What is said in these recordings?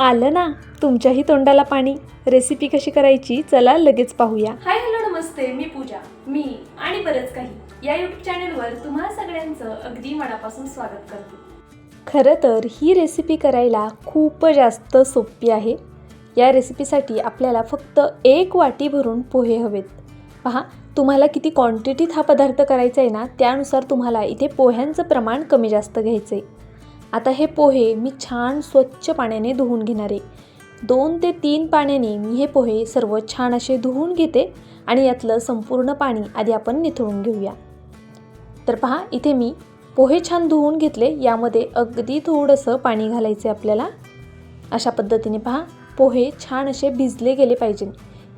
आलं ना? तुमच्याही तोंडाला पाणी. रेसिपी कशी करायची? चला लगेच पाहूया. हाय हॅलो नमस्ते. मी पूजा. मी आणि बरंच काही. या युट्यूब चॅनलवर तुम्हा सगळ्यांचं अगदी मनापासून स्वागत करते. खरं तर ही रेसिपी करायला खूप जास्त सोपी आहे. या रेसिपीसाठी आपल्याला फक्त एक वाटी भरून पोहे हवेत. पहा तुम्हाला किती क्वांटिटीत हा पदार्थ करायचा आहे ना त्यानुसार तुम्हाला इथे पोह्यांचं प्रमाण कमी जास्त घ्यायचं आहे आता हे पोहे मी छान स्वच्छ पाण्याने धुवून घेणार आहे. दोन ते तीन पाण्याने मी हे पोहे सर्व छान असे धुवून घेते आणि यातलं संपूर्ण पाणी आधी आपण निथळून घेऊया. तर पहा इथे मी पोहे छान धुवून घेतले यामध्ये अगदी थोडंसं पाणी घालायचं आहे आपल्याला. अशा पद्धतीने पहा पोहे छान असे भिजले गेले पाहिजे.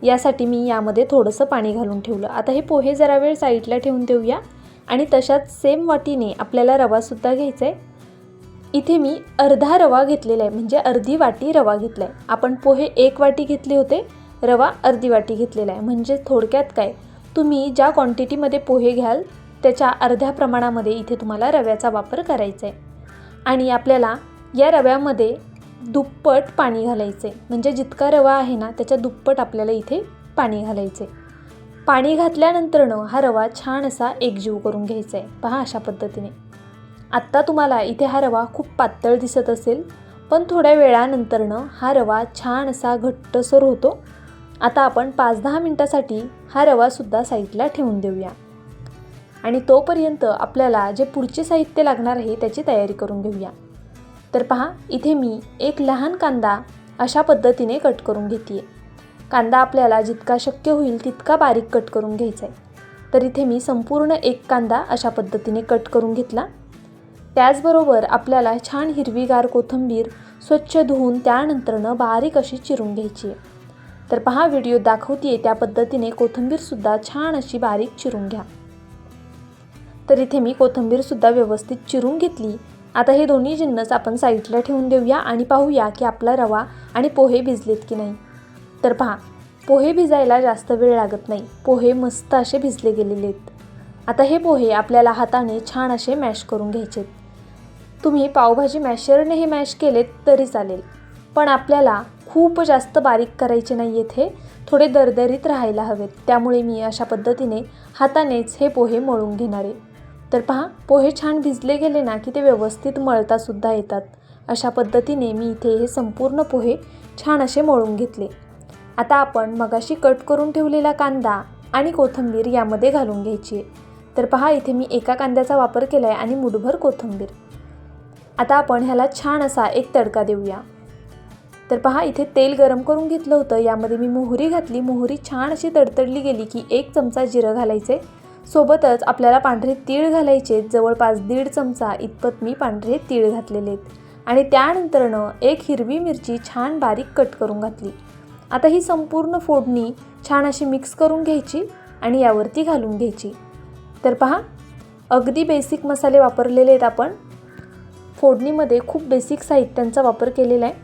यासाठी मी यामध्ये थोडंसं पाणी घालून ठेवलं. आता हे पोहे जरा वेळ साईडला ठेवून देऊया आणि तशाच सेम वाटीने आपल्याला रवासुद्धा घ्यायचा आहे इथे मी अर्धा रवा घेतलेला आहे म्हणजे अर्धी वाटी रवा घेतला आहे आपण पोहे एक वाटी घेतले होते रवा अर्धी वाटी घेतलेला आहे. म्हणजे थोडक्यात काय? तुम्ही ज्या क्वांटिटीमध्ये पोहे घ्याल त्याच्या अर्ध्या प्रमाणामध्ये इथे तुम्हाला रव्याचा वापर करायचा आहे. आणि आपल्याला या रव्यामध्ये दुप्पट पाणी घालायचं आहे. म्हणजे जितका रवा आहे ना त्याच्या दुप्पट आपल्याला इथे पाणी घालायचं आहे. पाणी घातल्यानंतरनं हा रवा छान असा एकजीव करून घ्यायचा आहे. पहा अशा पद्धतीने. आत्ता तुम्हाला इथे हा रवा खूप पातळ दिसत असेल पण थोड्या वेळानंतरनं हा रवा छान असा घट्टसर होतो. आता आपण पाच दहा मिनटासाठी हा रवासुद्धा साईडला ठेवून देऊया. आणि तोपर्यंत आपल्याला जे पुढचे साहित्य लागणार आहे त्याची तयारी करून घेऊया. तर पहा इथे मी एक लहान कांदा अशा पद्धतीने कट करून घेते कांदा आपल्याला जितका शक्य होईल तितका बारीक कट करून घ्यायचा आहे तर इथे मी संपूर्ण एक कांदा अशा पद्धतीने कट करून घेतला. त्याचबरोबर आपल्याला छान हिरवीगार कोथिंबीर स्वच्छ धुवून त्यानंतरनं बारीक अशी चिरून घ्यायची. आहे तर पहा व्हिडिओ दाखवते त्या पद्धतीने कोथिंबीरसुद्धा छान अशी बारीक चिरून घ्या. तर इथे मी कोथिंबीरसुद्धा व्यवस्थित चिरून घेतली. आता हे दोन्ही जिन्नस आपण साईडला ठेवून देऊया आणि पाहूया की आपला रवा आणि पोहे भिजलेत की नाही. तर पहा पोहे भिजायला जास्त वेळ लागत नाही. पोहे मस्त असे भिजले गेलेले आहेत. आता हे पोहे आपल्याला हाताने छान असे मॅश करून घ्यायचे तुम्ही पावभाजी मॅशरने हे मॅश केलेत तरी चालेल. पण आपल्याला खूप जास्त बारीक करायचे नाही आहेत हे थोडे दरदरीत राहायला हवेत. त्यामुळे मी अशा पद्धतीने हातानेच हे पोहे मळून घेणार आहे. तर पहा पोहे छान भिजले गेले ना की ते व्यवस्थित मळतासुद्धा येतात. अशा पद्धतीने मी इथे हे संपूर्ण पोहे छान असे मळून घेतले. आता आपण मगाशी कट करून ठेवलेला कांदा आणि कोथिंबीर यामध्ये घालून घ्यायची आहे. तर पहा इथे मी एका कांद्याचा वापर केला आहे आणि मुठभर कोथिंबीर. आता आपण ह्याला छान असा एक तडका देऊया. तर पहा इथे तेल गरम करून घेतलं होतं. यामध्ये मी मोहरी घातली. मोहरी छान अशी तडतडली गेली की एक चमचा जिरं घालायचे. सोबतच आपल्याला पांढरे तीळ घालायचे. जवळपास दीड चमचा इतपत मी पांढरे तीळ घातलेले आहेत. आणि त्यानंतरनं एक हिरवी मिरची छान बारीक कट करून घातली. आता ही संपूर्ण फोडणी छान अशी मिक्स करून घ्यायची आणि यावरती घालून घ्यायची. तर पहा अगदी बेसिक मसाले वापरलेले आहेत आपण. फोडणीमध्ये खूप बेसिक साहित्यांचा वापर केलेला आहे.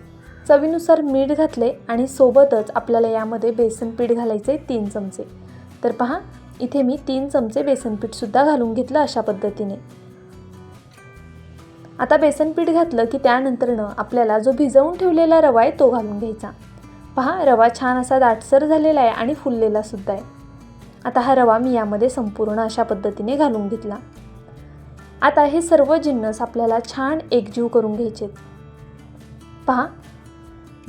चवीनुसार मीठ घातले आणि सोबतच आपल्याला यामध्ये बेसन पीठ घालायचे तीन चमचे. तर पहा इथे मी तीन चमचे बेसन पीठसुद्धा घालून घेतलं अशा पद्धतीने. आता बेसन पीठ घातलं की त्यानंतरनं आपल्याला जो भिजवून ठेवलेला रवा आहे तो घालून घ्यायचा. पहा रवा छान असा दाटसर झालेला आहे आणि फुललेला सुद्धा आहे. आता हा रवा मी यामध्ये संपूर्ण अशा पद्धतीने घालून घेतला. आता हे सर्व जिन्नस आपल्याला छान एकजीव करून घ्यायचे पहा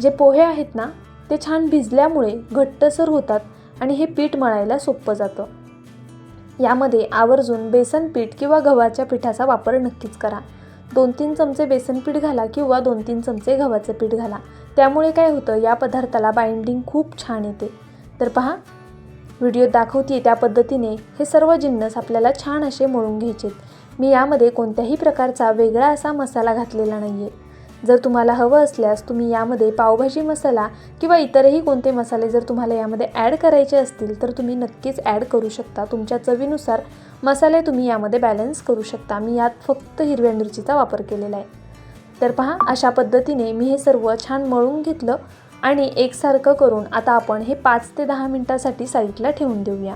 जे पोहे आहेत ना ते छान भिजल्यामुळे घट्टसर होतात आणि हे पीठ मळायला सोपं जातं. यामध्ये आवर्जून बेसन पीठ किंवा गव्हाच्या पिठाचा वापर नक्कीच करा. दोन तीन चमचे बेसन पीठ घाला किंवा दोन तीन चमचे गव्हाचं पीठ घाला. त्यामुळे काय होतं या पदार्थाला बाइंडिंग खूप छान येते. तर पहा व्हिडिओ दाखवते त्या पद्धतीने हे सर्व जिन्नस आपल्याला छान असे मळून घ्यायचेत. मी यामध्ये कोणत्याही प्रकारचा वेगळा असा मसाला घातलेला नाही आहे जर तुम्हाला हवं असल्यास तुम्ही यामध्ये पावभाजी मसाला किंवा इतरही कोणते मसाले जर तुम्हाला यामध्ये ॲड करायचे असतील तर तुम्ही नक्कीच ॲड करू शकता. तुमच्या चवीनुसार मसाले तुम्ही यामध्ये बॅलन्स करू शकता. मी यात फक्त हिरव्या मिरचीचा वापर केलेला आहे. तर पहा अशा पद्धतीने मी हे सर्व छान मळून घेतलं आणि एकसारखं करून आता आपण हे पाच ते दहा मिनटासाठी साईडला ठेवून देऊया.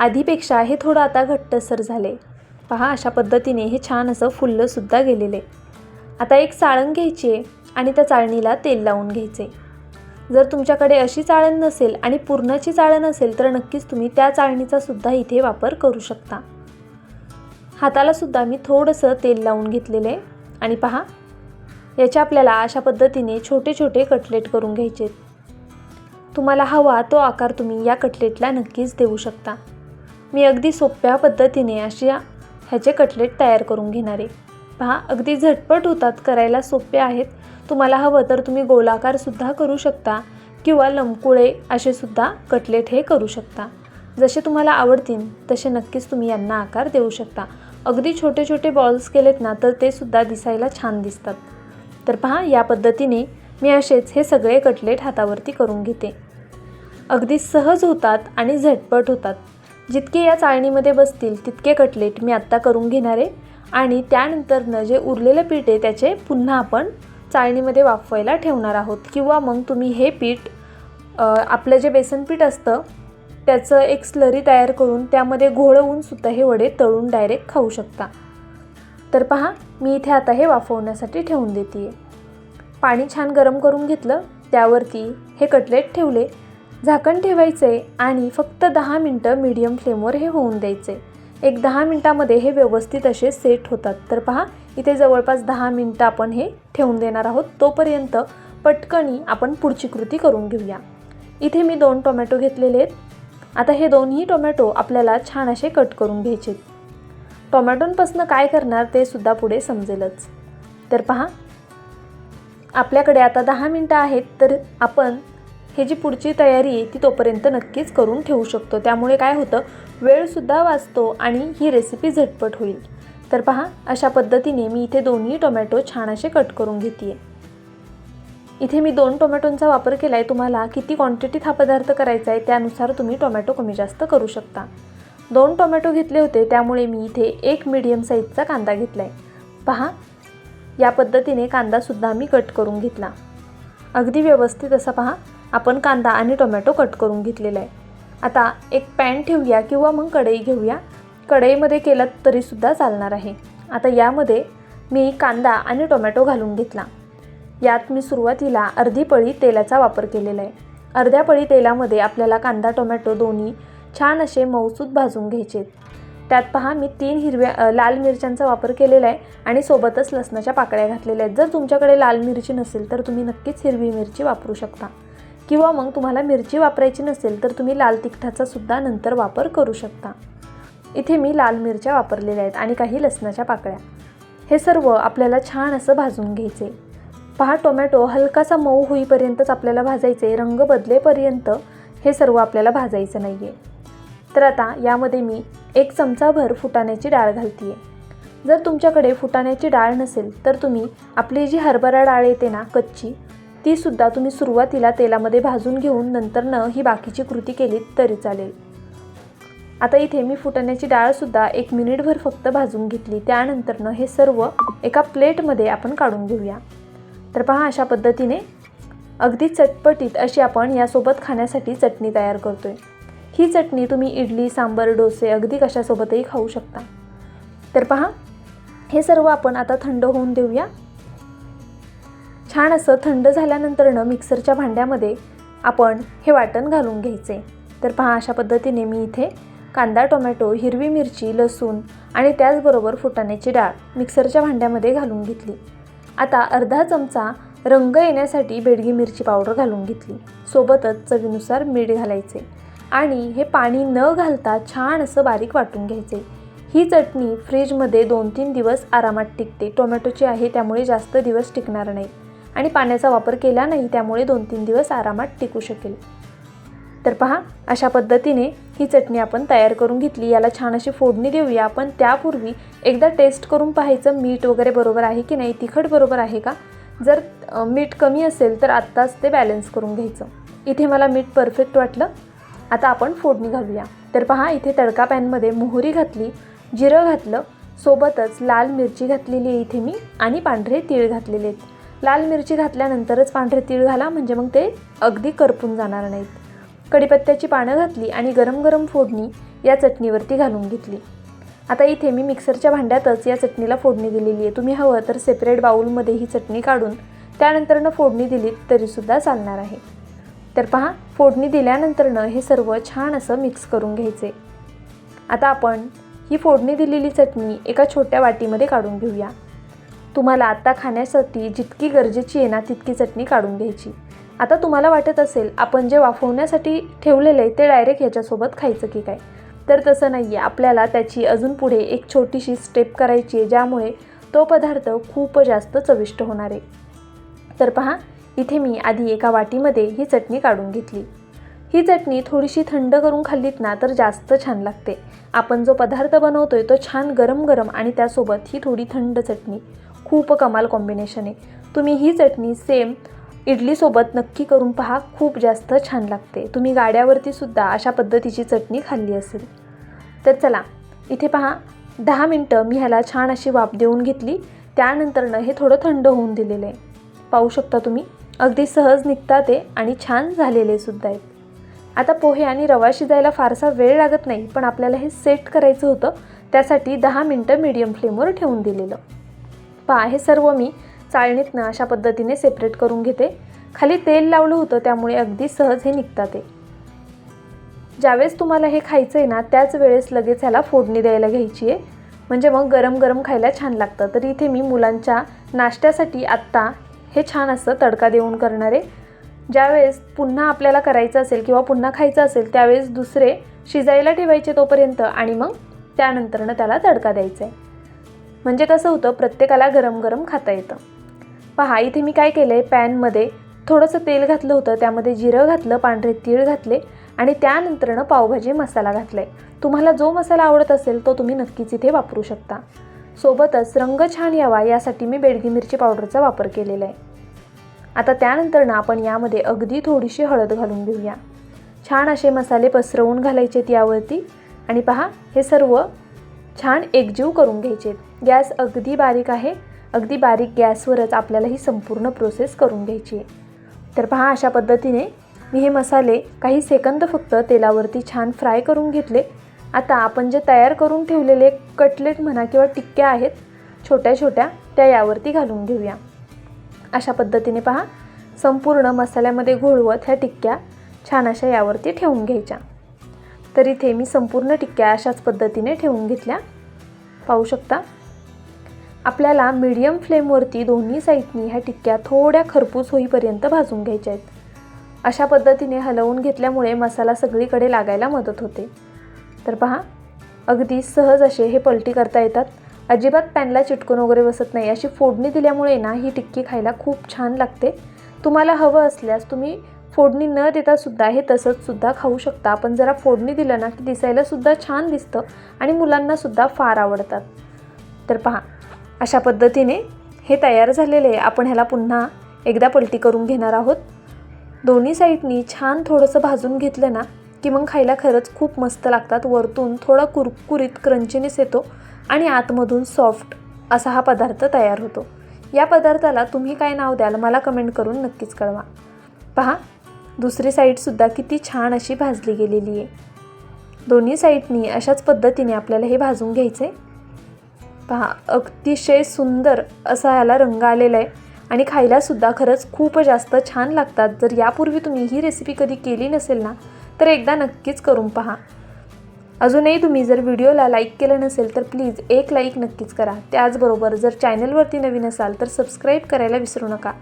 आधीपेक्षा हे थोडं आता घट्टसर झाले. पहा अशा पद्धतीने हे छान असं फुल्लंसुद्धा गेलेले. आता एक चाळण घ्यायची आहे आणि त्या चाळणीला तेल लावून घ्यायचे. जर तुमच्याकडे अशी चाळण नसेल आणि पूर्णाची चाळण असेल तर नक्कीच तुम्ही त्या चाळणीचा सुद्धा इथे वापर करू शकता. हाताला सुद्धा मी थोडंसं तेल लावून घेतलेलं. आहे आणि पहा याचे आपल्याला अशा पद्धतीने छोटे छोटे कटलेट करून घ्यायचे तुम्हाला हवा तो आकार तुम्ही या कटलेटला नक्कीच देऊ शकता. मी अगदी सोप्या पद्धतीने अशा ह्याचे कटलेट तयार करून घेणार. आहे पहा अगदी झटपट होतात करायला सोपे आहेत. तुम्हाला हवं तर तुम्ही गोलाकारसुद्धा करू शकता किंवा लंबकुळे असे सुद्धा कटलेट हे करू शकता. जसे तुम्हाला आवडतील तसे नक्कीच तुम्ही यांना आकार देऊ शकता. अगदी छोटे छोटे बॉल्स केलेत ना तर ते सुद्धा दिसायला छान दिसतात. तर पहा या पद्धतीने मी असेच हे सगळे कटलेट हातावरती करून घेते. अगदी सहज होतात आणि झटपट होतात. जितके या चाळणीमध्ये बसतील तितके कटलेट मी आत्ता करून घेणार आहे. आणि त्यानंतरनं जे उरलेलं पीठ आहे त्याचे पुन्हा आपण चाळणीमध्ये वाफवायला ठेवणार आहोत. किंवा मग तुम्ही हे पीठ आपलं जे बेसन पीठ असतं त्याचं एक स्लरी तयार करून त्यामध्ये घोळवून सुद्धा हे वडे तळून डायरेक्ट खाऊ शकता. तर पहा मी इथे आता हे वाफवण्यासाठी ठेवून देते पाणी छान गरम करून घेतलं त्यावरती हे कटलेट ठेवले. झाकण ठेवायचे आणि फक्त दहा मिनटं मीडियम फ्लेमवर हे होऊन द्यायचे. एक दहा मिनटामध्ये हे व्यवस्थित असे सेट होतात. तर पहा इथे जवळपास दहा मिनटं आपण हे ठेवून देणार आहोत. तोपर्यंत पटकनी आपण पुढची कृती करून घेऊया. इथे मी दोन टोमॅटो घेतलेले आहेत. आता हे दोन्ही टोमॅटो आपल्याला छान असे कट करून घ्यायचे. टोमॅटोंपासून काय करणार ते सुद्धा पुढे समजेलच. तर पहा आपल्याकडे आता दहा मिनटं आहेत. तर आपण हे जी पुढची तयारी आहे ती तोपर्यंत नक्कीच करून ठेवू शकतो. त्यामुळे काय होतं वेळसुद्धा वाचतो आणि ही रेसिपी झटपट होईल. तर पहा अशा पद्धतीने मी इथे दोन्ही टोमॅटो छान असे कट करून घेते इथे मी दोन टोमॅटोंचा वापर केला आहे तुम्हाला किती क्वांटिटीत हा पदार्थ करायचा आहे त्यानुसार तुम्ही टोमॅटो कमी जास्त करू शकता. दोन टोमॅटो घेतले होते त्यामुळे मी इथे एक मीडियम साईजचा कांदा घेतला आहे पहा या पद्धतीने कांदासुद्धा मी कट करून घेतला. अगदी व्यवस्थित असा पहा. आपण कांदा आणि टोमॅटो कट करून घेतलेला आहे. आता एक पॅन ठेवूया किंवा मग कढई घेऊया. कढईमध्ये केलं तरीसुद्धा चालणार आहे. आता यामध्ये मी कांदा आणि टोमॅटो घालून घेतला. यात मी सुरुवातीला अर्धी पळी तेलाचा वापर केलेला आहे. अर्ध्या पळी तेलामध्ये आपल्याला कांदा टोमॅटो दोन्ही छान असे मऊसूद भाजून घ्यायचे त्यात पहा मी तीन हिरव्या लाल मिरच्यांचा वापर केलेला आहे आणि सोबतच लसणाच्या पाकळ्या घातलेल्या आहेत. जर तुमच्याकडे लाल मिरची नसेल तर तुम्ही नक्कीच हिरवी मिरची वापरू शकता. किंवा मग तुम्हाला मिरची वापरायची नसेल तर तुम्ही लाल तिखटाचा सुद्धा नंतर वापर करू शकता. इथे मी लाल मिरच्या वापरलेल्या आहेत आणि काही लसणाच्या पाकळ्या. हे सर्व आपल्याला छान असं भाजून घ्यायचे. पहा टोमॅटो हलकासा मऊ होईपर्यंतच आपल्याला भाजायचे. रंग बदलेपर्यंत हे सर्व आपल्याला भाजायचं नाही आहे तर आता यामध्ये मी एक चमचाभर फुटाण्याची डाळ घालते आहे जर तुमच्याकडे फुटाण्याची डाळ नसेल तर तुम्ही आपली जी हरभरा डाळ येते ना कच्ची तीसुद्धा तुम्ही सुरुवातीला तेलामध्ये भाजून घेऊन नंतरनं ही बाकीची कृती केलीत तरी चालेल. आता इथे मी फुटण्याची डाळसुद्धा एक मिनिटभर फक्त भाजून घेतली. त्यानंतरनं हे सर्व एका प्लेटमध्ये आपण काढून घेऊया. तर पहा अशा पद्धतीने अगदी चटपटीत अशी आपण यासोबत खाण्यासाठी चटणी तयार करतो आहे ही चटणी तुम्ही इडली सांबर डोसे अगदी कशासोबतही खाऊ शकता. तर पहा हे सर्व आपण आता थंड होऊन देऊया. छान असं थंड झाल्यानंतरनं मिक्सरच्या भांड्यामध्ये आपण हे वाटण घालून घ्यायचे. तर पहा अशा पद्धतीने मी इथे कांदा टोमॅटो हिरवी मिरची लसूण आणि त्याचबरोबर फुटाण्याची डाळ मिक्सरच्या भांड्यामध्ये घालून घेतली. आता अर्धा चमचा रंग येण्यासाठी बेडगी मिरची पावडर घालून घेतली. सोबतच चवीनुसार मीठ घालायचे आणि हे पाणी न घालता छान असं बारीक वाटून घ्यायचे. ही चटणी फ्रीजमध्ये दोन तीन दिवस आरामात टिकते. टोमॅटोची आहे त्यामुळे जास्त दिवस टिकणार नाही. आणि पाण्याचा वापर केला नाही त्यामुळे दोन तीन दिवस आरामात टिकू शकेल. तर पहा अशा पद्धतीने ही चटणी आपण तयार करून घेतली. याला छान अशी फोडणी देऊया. आपण त्यापूर्वी एकदा टेस्ट करून पाहायचं मीठ वगैरे बरोबर आहे की नाही तिखट बरोबर आहे का? जर मीठ कमी असेल तर आत्ताच ते बॅलन्स करून घ्यायचं. इथे मला मीठ परफेक्ट वाटलं. आता आपण फोडणी घालूया. तर पहा इथे तडका पॅनमध्ये मोहरी घातली जिरं घातलं सोबतच लाल मिरची घातलेली आहे इथे मी आणि पांढरे तीळ घातलेले आहेत. लाल मिरची घातल्यानंतरच पांढरे तीळ घाला म्हणजे मग ते अगदी करपून जाणार नाहीत. कढीपत्त्याची पानं घातली आणि गरम गरम फोडणी या चटणीवरती घालून घेतली. आता इथे मी मिक्सरच्या भांड्यातच या चटणीला फोडणी दिलेली आहे. तुम्ही हवं तर सेपरेट बाऊलमध्ये ही चटणी काढून त्यानंतरनं फोडणी दिलीत तरीसुद्धा चालणार आहे. तर पहा फोडणी दिल्यानंतरनं हे सर्व छान असं मिक्स करून घ्यायचे. आता आपण ही फोडणी दिलेली चटणी एका छोट्या वाटीमध्ये काढून घेऊया. तुम्हाला आत्ता खाण्यासाठी जितकी गरजेची आहे ना तितकी चटणी काढून घ्यायची. आता तुम्हाला वाटत असेल आपण जे वाफवण्यासाठी ठेवलेलं आहे ते डायरेक्ट ह्याच्यासोबत खायचं की काय? तर तसं नाही आहे आपल्याला त्याची अजून पुढे एक छोटीशी स्टेप करायची आहे ज्यामुळे तो पदार्थ खूप जास्त चविष्ट होणार आहे. तर पहा इथे मी आधी एका वाटीमध्ये ही चटणी काढून घेतली. ही चटणी थोडीशी थंड करून खाल्लीत ना तर जास्त छान लागते. आपण जो पदार्थ बनवतोय तो छान गरम गरम आणि त्यासोबत ही थोडी थंड चटणी. खूप कमाल कॉम्बिनेशन आहे. तुम्ही ही चटणी सेम इडलीसोबत नक्की करून पहा खूप जास्त छान लागते. तुम्ही गाड्यावरती सुद्धा अशा पद्धतीची चटणी खाल्ली असेल. तर चला इथे पहा दहा मिनटं मी ह्याला छान अशी वाफ देऊन घेतली. त्यानंतरनं हे थोडं थंड होऊन दिलेलं आहे. पाहू शकता तुम्ही अगदी सहज निघतात ते आणि छान झालेले सुद्धा आहेत. आता पोहे आणि रवा शिजायला फारसा वेळ लागत नाही पण आपल्याला हे सेट करायचं होतं त्यासाठी दहा मिनटं मीडियम फ्लेमवर ठेवून दिलेलं. पहा हे सर्व मी चाळणीतनं अशा पद्धतीने सेपरेट करून घेते. खाली तेल लावलं होतं त्यामुळे अगदी सहज हे निघतात ते ज्यावेळेस तुम्हाला हे खायचं आहे ना त्याच वेळेस लगेच ह्याला फोडणी द्यायला घ्यायची आहे. म्हणजे मग गरम गरम खायला छान लागतं. तर इथे मी मुलांच्या नाश्त्यासाठी आत्ता हे छान असतं तडका देऊन करणारे ज्यावेळेस पुन्हा आपल्याला करायचं असेल किंवा पुन्हा खायचं असेल त्यावेळेस दुसरे शिजायला ठेवायचे तोपर्यंत आणि मग त्यानंतरनं त्याला तडका द्यायचा आहे. म्हणजे कसं होतं प्रत्येकाला गरम गरम खाता येतं. पहा इथे मी काय केलं आहे पॅनमध्ये थोडंसं तेल घातलं होतं त्यामध्ये जिरं घातलं पांढरे तीळ घातले आणि त्यानंतरनं पावभाजी मसाला घातला आहे तुम्हाला जो मसाला आवडत असेल तो तुम्ही नक्कीच इथे वापरू शकता. सोबतच रंग छान यावा यासाठी मी बेडगी मिरची पावडरचा वापर केलेला आहे. आता त्यानंतरनं आपण यामध्ये अगदी थोडीशी हळद घालून घेऊया. छान असे मसाले पसरवून घालायचे यावरती. आणि पहा हे सर्व छान एकजीव करून घ्यायचे गॅस अगदी बारीक आहे. अगदी बारीक गॅसवरच आपल्याला ही संपूर्ण प्रोसेस करून घ्यायची आहे. तर पहा अशा पद्धतीने मी हे मसाले काही सेकंद फक्त तेलावरती छान फ्राय करून घेतले. आता आपण जे तयार करून ठेवलेले कटलेट म्हणा किंवा टिक्क्या आहेत छोट्या छोट्या त्या यावरती घालून घेऊया. अशा पद्धतीने पहा. संपूर्ण मसाल्यामध्ये घोळवत ह्या टिक्क्या छान अशा यावरती ठेवून घ्यायच्या. तर इथे मी संपूर्ण टिक्क्या अशाच पद्धतीने ठेवून घेतल्या. पाहू शकता? आपल्याला मीडियम फ्लेमवरती दोन्ही साईडनी ह्या टिक्क्या थोड्या खरपूस होईपर्यंत भाजून घ्यायच्या आहेत. अशा पद्धतीने हलवून घेतल्यामुळे मसाला सगळीकडे लागायला मदत होते. तर पहा अगदी सहज असे हे पलटी करता येतात. अजिबात पॅनला चिटकून वगैरे बसत नाही. अशी फोडणी दिल्यामुळे ना ही टिक्की खायला खूप छान लागते. तुम्हाला हवं असल्यास तुम्ही फोडणी न देता सुद्धा हे तसंच सुद्धा खाऊ शकता. आपण जरा फोडणी दिलं ना की दिसायला सुद्धा छान दिसतं आणि मुलांना सुद्धा फार आवडतात. तर पहा अशा पद्धतीने हे तयार झालेले आहे. आपण ह्याला पुन्हा एकदा पलटी करून घेणार आहोत. दोन्ही साईडनी छान थोडंसं भाजून घेतलं ना की मग खायला खरंच खूप मस्त लागतात. वरतून थोडा कुरकुरीत क्रंचीनेस येतो. आणि आतमधून सॉफ्ट असा हा पदार्थ तयार होतो. या पदार्थाला तुम्ही काय नाव द्याल मला कमेंट करून नक्कीच कळवा. पहा दुसरी साईडसुद्धा किती छान अशी भाजली गेलेली आहे. दोन्ही साईडनी अशाच पद्धतीने आपल्याला हे भाजून घ्यायचं आहे पहा अतिशय सुंदर असा याला रंग आलेला आहे आणि खायलासुद्धा खरंच खूप जास्त छान लागतात. जर यापूर्वी तुम्ही ही रेसिपी कधी केली नसेल ना तर एकदा नक्कीच करून पहा. अजूनही तुम्ही जर व्हिडिओला लाईक केलं नसेल तर प्लीज एक लाईक नक्कीच करा. त्याचबरोबर जर चॅनलवरती नवीन असाल तर सबस्क्राईब करायला विसरू नका.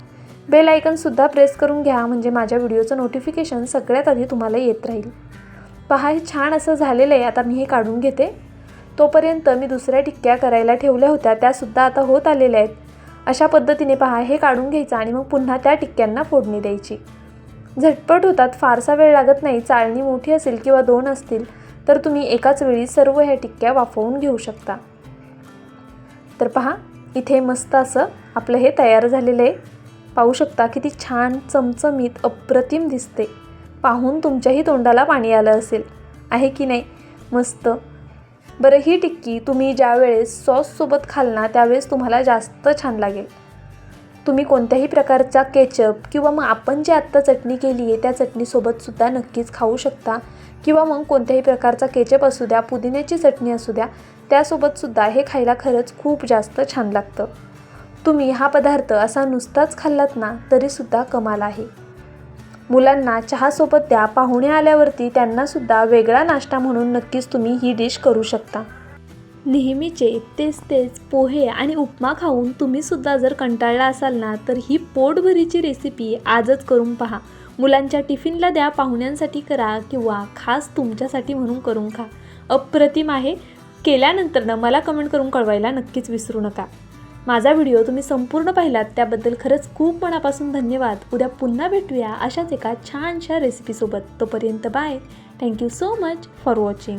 बेल आयकनसुद्धा प्रेस करून घ्या म्हणजे माझ्या व्हिडिओचं नोटिफिकेशन सगळ्यात आधी तुम्हाला येत राहील. पहा हे छान असं झालेलं आहे. आता मी हे काढून घेते. तोपर्यंत मी दुसऱ्या टिक्क्या करायला ठेवल्या होत्या. त्यासुद्धा आता होत आलेल्या आहेत. अशा पद्धतीने पहा हे काढून घ्यायचं आणि मग पुन्हा त्या टिक्क्यांना फोडणी द्यायची. झटपट होतात. फारसा वेळ लागत नाही. चाळणी मोठी असेल किंवा दोन असतील तर तुम्ही एकाच वेळी सर्व ह्या टिक्क्या वाफवून घेऊ शकता. तर पहा इथे मस्त असं आपलं हे तयार झालेलं आहे. पाहू शकता किती छान चमचमीत अप्रतिम दिसते. पाहून तुमच्याही तोंडाला पाणी आलं असेल. आहे की नाही? मस्त. बरं ही टिक्की तुम्ही ज्यावेळेस सॉससोबत खाल ना त्यावेळेस तुम्हाला जास्त छान लागेल. तुम्ही कोणत्याही प्रकारचा केचप किंवा मग आपण जी आत्ता चटणी केली आहे त्या चटणीसोबतसुद्धा नक्कीच खाऊ शकता. किंवा मग कोणत्याही प्रकारचा केचप असू द्या पुदिन्याची चटणी असू द्या त्यासोबतसुद्धा हे खायला खरंच खूप जास्त छान लागतं. तुम्ही हा पदार्थ असा नुसताच खाल्लात ना तरीसुद्धा कमाल आहे. मुलांना चहासोबत द्या पाहुणे आल्यावरती त्यांनासुद्धा वेगळा नाश्ता म्हणून नक्कीच तुम्ही ही डिश करू शकता. नेहमीचे तेच तेच पोहे आणि उपमा खाऊन तुम्हीसुद्धा जर कंटाळला असाल ना तर ही पोटभरीची रेसिपी आजच करून पहा. मुलांच्या टिफिनला द्या पाहुण्यांसाठी करा किंवा खास तुमच्यासाठी म्हणून करून खा. अप्रतिम आहे. केल्यानंतर ना मला कमेंट करून कळवायला नक्कीच विसरू नका. माझा व्हिडिओ तुम्ही संपूर्ण पाहिलात त्याबद्दल खरंच खूप मनापासून धन्यवाद. उद्या पुन्हा भेटूया अशाच एका छानशा रेसिपीसोबत तोपर्यंत bye thank you so much for watching